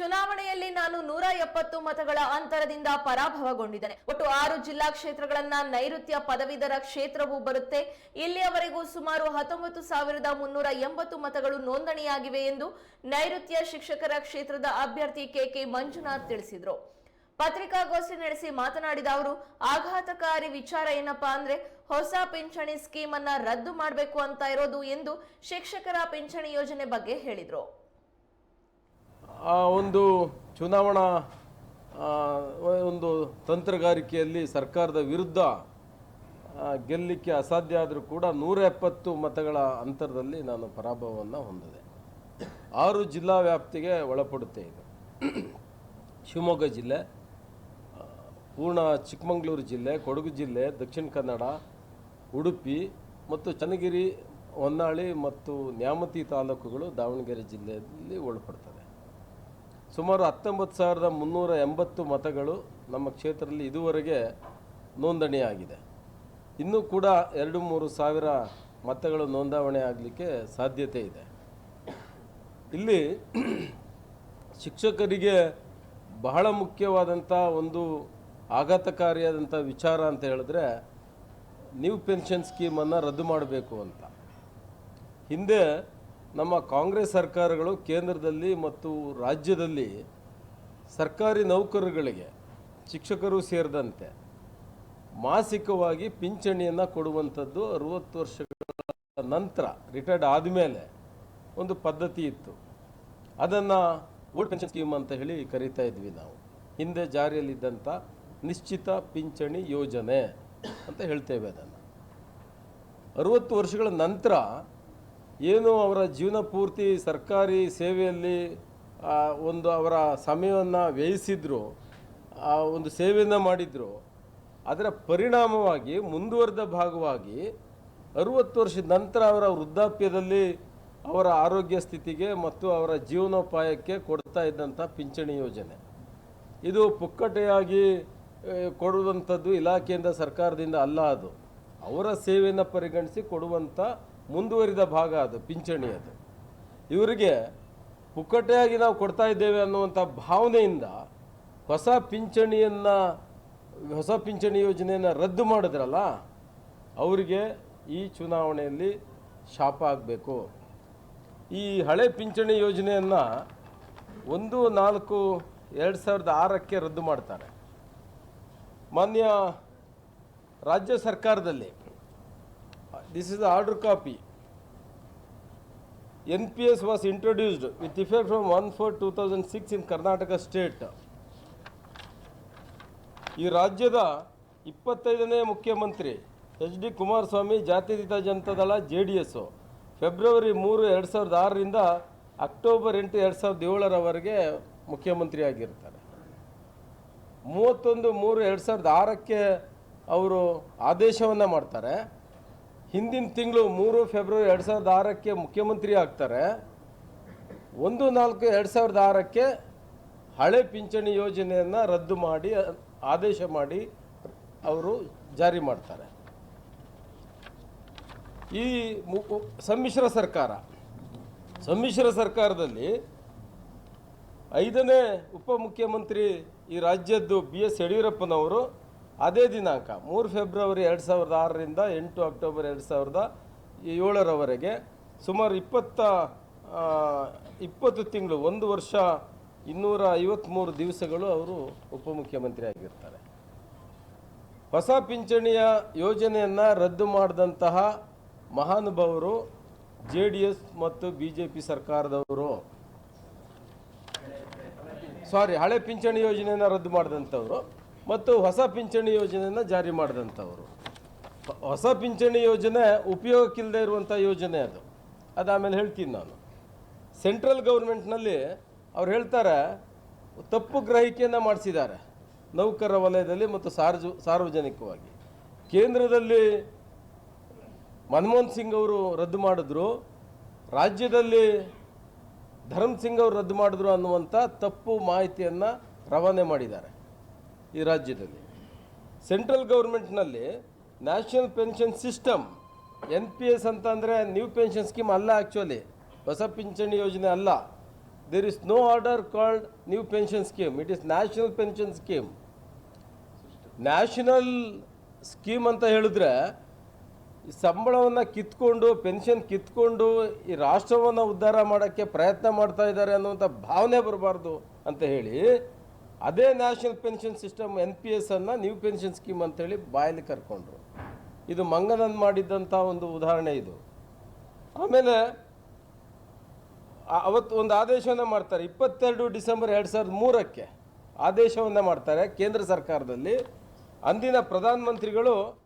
ಚುನಾವಣೆಯಲ್ಲಿ ನಾನು ನೂರ ಎಪ್ಪತ್ತು ಮತಗಳ ಅಂತರದಿಂದ ಪರಾಭವಗೊಂಡಿದ್ದೇನೆ. ಒಟ್ಟು ಆರು ಜಿಲ್ಲಾ ಕ್ಷೇತ್ರಗಳನ್ನ ನೈಋತ್ಯ ಪದವೀಧರ ಕ್ಷೇತ್ರವು ಬರುತ್ತೆ. ಇಲ್ಲಿಯವರೆಗೂ ಸುಮಾರು ಹತ್ತೊಂಬತ್ತು ಸಾವಿರದ ಮುನ್ನೂರ ಎಂಬತ್ತು ಮತಗಳು ನೋಂದಣಿಯಾಗಿವೆ ಎಂದು ನೈಋತ್ಯ ಶಿಕ್ಷಕರ ಕ್ಷೇತ್ರದ ಅಭ್ಯರ್ಥಿ ಕೆಕೆ ಮಂಜುನಾಥ್ ತಿಳಿಸಿದರು. ಪತ್ರಿಕಾಗೋಷ್ಠಿ ನಡೆಸಿ ಮಾತನಾಡಿದ ಅವರು, ಆಘಾತಕಾರಿ ವಿಚಾರ ಏನಪ್ಪಾ ಅಂದ್ರೆ ಹೊಸ ಪಿಂಚಣಿ ಸ್ಕೀಮ್ ಅನ್ನ ರದ್ದು ಮಾಡಬೇಕು ಅಂತ ಇರೋದು ಎಂದು ಶಿಕ್ಷಕರ ಪಿಂಚಣಿ ಯೋಜನೆ ಬಗ್ಗೆ ಹೇಳಿದ್ರು. ಒಂದು ಚುನಾವಣಾ ಒಂದು ತಂತ್ರಗಾರಿಕೆಯಲ್ಲಿ ಸರ್ಕಾರದ ವಿರುದ್ಧ ಆ, ಗೆಲ್ಲಲಿಕ್ಕೆ ಅಸಾಧ್ಯ ಆದರೂ ಕೂಡ ನೂರ ಎಪ್ಪತ್ತು ಮತಗಳ ಅಂತರದಲ್ಲಿ ನಾನು ಪರಾಭವವನ್ನು ಹೊಂದಿದೆ. ಆರು ಜಿಲ್ಲಾ ವ್ಯಾಪ್ತಿಗೆ ಒಳಪಡುತ್ತೆ ಇದು. ಶಿವಮೊಗ್ಗ ಜಿಲ್ಲೆ ಪೂರ್ಣ ಚಿಕ್ಕಮಗಳೂರು ಜಿಲ್ಲೆ ಕೊಡಗು ಜಿಲ್ಲೆ ದಕ್ಷಿಣ ಕನ್ನಡ ಉಡುಪಿ ಮತ್ತು ಚನ್ನಗಿರಿ ಹೊನ್ನಾಳಿ ಮತ್ತು ನ್ಯಾಮತಿ ತಾಲೂಕುಗಳು ದಾವಣಗೆರೆ ಜಿಲ್ಲೆಯಲ್ಲಿ ಒಳಪಡ್ತದೆ ಸುಮಾರು ಹತ್ತೊಂಬತ್ತು ಸಾವಿರದ ಮುನ್ನೂರ ಎಂಬತ್ತು ಮತಗಳು ನಮ್ಮ ಕ್ಷೇತ್ರದಲ್ಲಿ ಇದುವರೆಗೆ ನೋಂದಣಿಯಾಗಿದೆ. ಇನ್ನೂ ಕೂಡ ಎರಡು ಮೂರು ಸಾವಿರ ಮತಗಳು ನೋಂದಾವಣೆ ಆಗಲಿಕ್ಕೆ ಸಾಧ್ಯತೆ ಇದೆ. ಇಲ್ಲಿ ಶಿಕ್ಷಕರಿಗೆ ಬಹಳ ಮುಖ್ಯವಾದಂಥ ಒಂದು ಆಘಾತಕಾರಿಯಾದಂಥ ವಿಚಾರ ಅಂತ ಹೇಳಿದ್ರೆ ನ್ಯೂ ಪೆನ್ಷನ್ ಸ್ಕೀಮನ್ನು ರದ್ದು ಮಾಡಬೇಕು ಅಂತ. ಹಿಂದೆ ನಮ್ಮ ಕಾಂಗ್ರೆಸ್ ಸರ್ಕಾರಗಳು ಕೇಂದ್ರದಲ್ಲಿ ಮತ್ತು ರಾಜ್ಯದಲ್ಲಿ ಸರ್ಕಾರಿ ನೌಕರರುಗಳಿಗೆ ಶಿಕ್ಷಕರು ಸೇರಿದಂತೆ ಮಾಸಿಕವಾಗಿ ಪಿಂಚಣಿಯನ್ನು ಕೊಡುವಂಥದ್ದು ಅರುವತ್ತು ವರ್ಷಗಳ ನಂತರ ರಿಟೈರ್ಡ್ ಆದಮೇಲೆ ಒಂದು ಪದ್ಧತಿ ಇತ್ತು. ಅದನ್ನು ಓಲ್ಡ್ ಪೆನ್ಷನ್ ಸ್ಕೀಮ್ ಅಂತ ಹೇಳಿ ಕರಿತಾ ಇದ್ವಿ ನಾವು. ಹಿಂದೆ ಜಾರಿಯಲ್ಲಿದ್ದಂಥ ನಿಶ್ಚಿತ ಪಿಂಚಣಿ ಯೋಜನೆ ಅಂತ ಹೇಳ್ತೇವೆ ಅದನ್ನು. ಅರುವತ್ತು ವರ್ಷಗಳ ನಂತರ ಏನು ಅವರ ಜೀವನ ಪೂರ್ತಿ ಸರ್ಕಾರಿ ಸೇವೆಯಲ್ಲಿ ಒಂದು ಅವರ ಸಮಯವನ್ನು ವ್ಯಯಿಸಿದ್ರು, ಆ, ಒಂದು ಸೇವೆಯನ್ನು ಮಾಡಿದ್ರು, ಅದರ ಪರಿಣಾಮವಾಗಿ, ಮುಂದುವರೆದ ಭಾಗವಾಗಿ ಅರುವತ್ತು ವರ್ಷದ ನಂತರ ಅವರ ವೃದ್ಧಾಪ್ಯದಲ್ಲಿ ಅವರ ಆರೋಗ್ಯ ಸ್ಥಿತಿಗೆ ಮತ್ತು ಅವರ ಜೀವನೋಪಾಯಕ್ಕೆ ಕೊಡ್ತಾ ಇದ್ದಂಥ ಪಿಂಚಣಿ ಯೋಜನೆ. ಇದು ಪುಕ್ಕಟೆಯಾಗಿ ಕೊಡುವಂಥದ್ದು ಇಲಾಖೆಯಿಂದ ಸರ್ಕಾರದಿಂದ ಅಲ್ಲ ಅದು. ಅವರ ಸೇವೆಯನ್ನು ಪರಿಗಣಿಸಿ ಕೊಡುವಂಥ ಮುಂದುವರಿದ ಭಾಗ ಅದು, ಪಿಂಚಣಿ ಅದು. ಇವರಿಗೆ ಪುಕ್ಕಟೆಯಾಗಿ ನಾವು ಕೊಡ್ತಾ ಇದ್ದೇವೆ ಅನ್ನುವಂಥ ಭಾವನೆಯಿಂದ ಹೊಸ ಪಿಂಚಣಿಯನ್ನು, ಹೊಸ ಪಿಂಚಣಿ ಯೋಜನೆಯನ್ನು ರದ್ದು ಮಾಡಿದ್ರಲ್ಲ, ಅವರಿಗೆ ಈ ಚುನಾವಣೆಯಲ್ಲಿ ಶಾಪ ಆಗಬೇಕು. ಈ ಹಳೆ ಪಿಂಚಣಿ ಯೋಜನೆಯನ್ನು ಒಂದು ನಾಲ್ಕು ಎರಡು ಸಾವಿರದ ಆರಕ್ಕೆ ರದ್ದು ಮಾಡ್ತಾರೆ. ಮಾನ್ಯ ರಾಜ್ಯ ಸರ್ಕಾರದಲ್ಲಿ P S was introduced with effect from one four two thousand six in Karnataka state ಈ ರಾಜ್ಯದ ಇಪ್ಪತ್ತೈದನೇ ಮುಖ್ಯಮಂತ್ರಿ ಎಚ್ ಡಿ ಕುಮಾರಸ್ವಾಮಿ, ಜಾತ್ಯತೀತ Janata Dal J D S February ಮೂರು, ಎರಡು ಸಾವಿರದ ಆರರಿಂದ ಅಕ್ಟೋಬರ್ ಎಂಟು, ಎರಡು ಸಾವಿರದ ಏಳರವರೆಗೆ ಮುಖ್ಯಮಂತ್ರಿಯಾಗಿರ್ತಾರೆ ಮೂವತ್ತೊಂದು ಮೂರು, ಎರಡು ಸಾವಿರದ ಆರಕ್ಕೆ ಅವರು ಆದೇಶವನ್ನು ಮಾಡ್ತಾರೆ. ಹಿಂದಿನ ತಿಂಗಳು ಮೂರು ಫೆಬ್ರವರಿ ಎರಡು ಸಾವಿರದ ಆರಕ್ಕೆ ಮುಖ್ಯಮಂತ್ರಿ ಆಗ್ತಾರೆ. ಒಂದು ನಾಲ್ಕು ಎರಡು ಸಾವಿರದ ಆರಕ್ಕೆ ಹಳೆ ಪಿಂಚಣಿ ಯೋಜನೆಯನ್ನು ರದ್ದು ಮಾಡಿ, ಆದೇಶ ಮಾಡಿ ಅವರು ಜಾರಿ ಮಾಡ್ತಾರೆ. ಈ ಸಮ್ಮಿಶ್ರ ಸರ್ಕಾರ, ಸಮ್ಮಿಶ್ರ ಸರ್ಕಾರದಲ್ಲಿ ಐದನೇ ಉಪಮುಖ್ಯಮಂತ್ರಿ ಈ ರಾಜ್ಯದ್ದು ಬಿ ಎಸ್ ಯಡಿಯೂರಪ್ಪನವರು ಅದೇ ದಿನಾಂಕ, ಮೂರು ಫೆಬ್ರವರಿ ಎರಡು ಸಾವಿರದ ಆರರಿಂದ ಎಂಟು ಅಕ್ಟೋಬರ್ ಎರಡು ಸಾವಿರದ ಏಳರವರೆಗೆ ಸುಮಾರು ಇಪ್ಪತ್ತ ಇಪ್ಪತ್ತು ತಿಂಗಳು, ಒಂದು ವರ್ಷ ಇನ್ನೂರ ಐವತ್ತ್ಮೂರು ದಿವಸಗಳು ಅವರು ಉಪಮುಖ್ಯಮಂತ್ರಿ ಆಗಿರ್ತಾರೆ. ಹೊಸ ಪಿಂಚಣಿಯ ಯೋಜನೆಯನ್ನು ರದ್ದು ಮಾಡಿದಂತಹ ಮಹಾನುಭಾವರು ಜೆ ಡಿ ಎಸ್ ಮತ್ತು ಬಿ ಜೆ ಪಿ ಸರ್ಕಾರದವರು. ಸಾರಿ ಹಳೆ ಪಿಂಚಣಿ ಯೋಜನೆಯನ್ನು ರದ್ದು ಮಾಡಿದಂಥವ್ರು. ಮತ್ತು ಹೊಸ ಪಿಂಚಣಿ ಯೋಜನೆಯನ್ನು ಜಾರಿ ಮಾಡಿದಂಥವರು. ಹೊಸ ಪಿಂಚಣಿ ಯೋಜನೆ ಉಪಯೋಗಕ್ಕಿಲ್ಲದೆ ಇರುವಂಥ ಯೋಜನೆ ಅದು. ಅದು ಹೇಳ್ತೀನಿ ನಾನು. ಸೆಂಟ್ರಲ್ ಗೌರ್ಮೆಂಟ್ನಲ್ಲಿ ಅವ್ರು ಹೇಳ್ತಾರೆ, ತಪ್ಪು ಗ್ರಹಿಕೆಯನ್ನು ಮಾಡಿಸಿದ್ದಾರೆ. ನೌಕರ ವಲಯದಲ್ಲಿ ಮತ್ತು ಸಾರ್ವಜ ಸಾರ್ವಜನಿಕವಾಗಿ. ಕೇಂದ್ರದಲ್ಲಿ ಮನಮೋಹನ್ ಸಿಂಗ್ ಅವರು ರದ್ದು ಮಾಡಿದ್ರು. ರಾಜ್ಯದಲ್ಲಿ ಧರ್ಮ್ ಸಿಂಗ್ ಅವರು ರದ್ದು ಮಾಡಿದ್ರು ಅನ್ನುವಂಥ ತಪ್ಪು ಮಾಹಿತಿಯನ್ನು ರವಾನೆ ಮಾಡಿದ್ದಾರೆ. ಈ ರಾಜ್ಯದಲ್ಲಿ. Central ಗೌರ್ಮೆಂಟ್ನಲ್ಲಿ national pension system, N P S ಅಂತ ಅಂದರೆ ನ್ಯೂ ಪೆನ್ಷನ್ ಸ್ಕೀಮ್ ಅಲ್ಲ ಆ್ಯಕ್ಚುಲಿ ಹೊಸ ಪಿಂಚಣಿ ಯೋಜನೆ ಅಲ್ಲ. There is no order called new pension scheme. It is national pension scheme. National scheme ಅಂತ ಹೇಳಿದ್ರೆ, ಈ ಸಂಬಳವನ್ನು ಕಿತ್ಕೊಂಡು, ಪೆನ್ಷನ್ ಕಿತ್ಕೊಂಡು ಈ ರಾಷ್ಟ್ರವನ್ನು ಉದ್ಧಾರ ಮಾಡೋಕ್ಕೆ ಪ್ರಯತ್ನ ಮಾಡ್ತಾ ಇದ್ದಾರೆ ಅನ್ನುವಂಥ ಭಾವನೆ ಬರಬಾರ್ದು ಅಂತ ಹೇಳಿ ಅದೇ national pension system N P S ಅನ್ನು ನ್ಯೂ ಪೆನ್ಷನ್ ಸ್ಕೀಮ್ ಅಂತೇಳಿ ಬಾಯಲ್ಲಿ ಕರ್ಕೊಂಡ್ರು. ಇದು ಮಂಗನನ್ ಮಾಡಿದ್ದಂಥ ಒಂದು ಉದಾಹರಣೆ ಇದು. ಆಮೇಲೆ ಅವತ್ತು ಒಂದು ಆದೇಶವನ್ನು ಮಾಡ್ತಾರೆ. ಇಪ್ಪತ್ತೆರಡು ಡಿಸೆಂಬರ್ ಎರಡು ಸಾವಿರದ ಮೂರಕ್ಕೆ ಆದೇಶವನ್ನು ಮಾಡ್ತಾರೆ ಕೇಂದ್ರ ಸರ್ಕಾರದಲ್ಲಿ. ಅಂದಿನ ಪ್ರಧಾನಮಂತ್ರಿಗಳು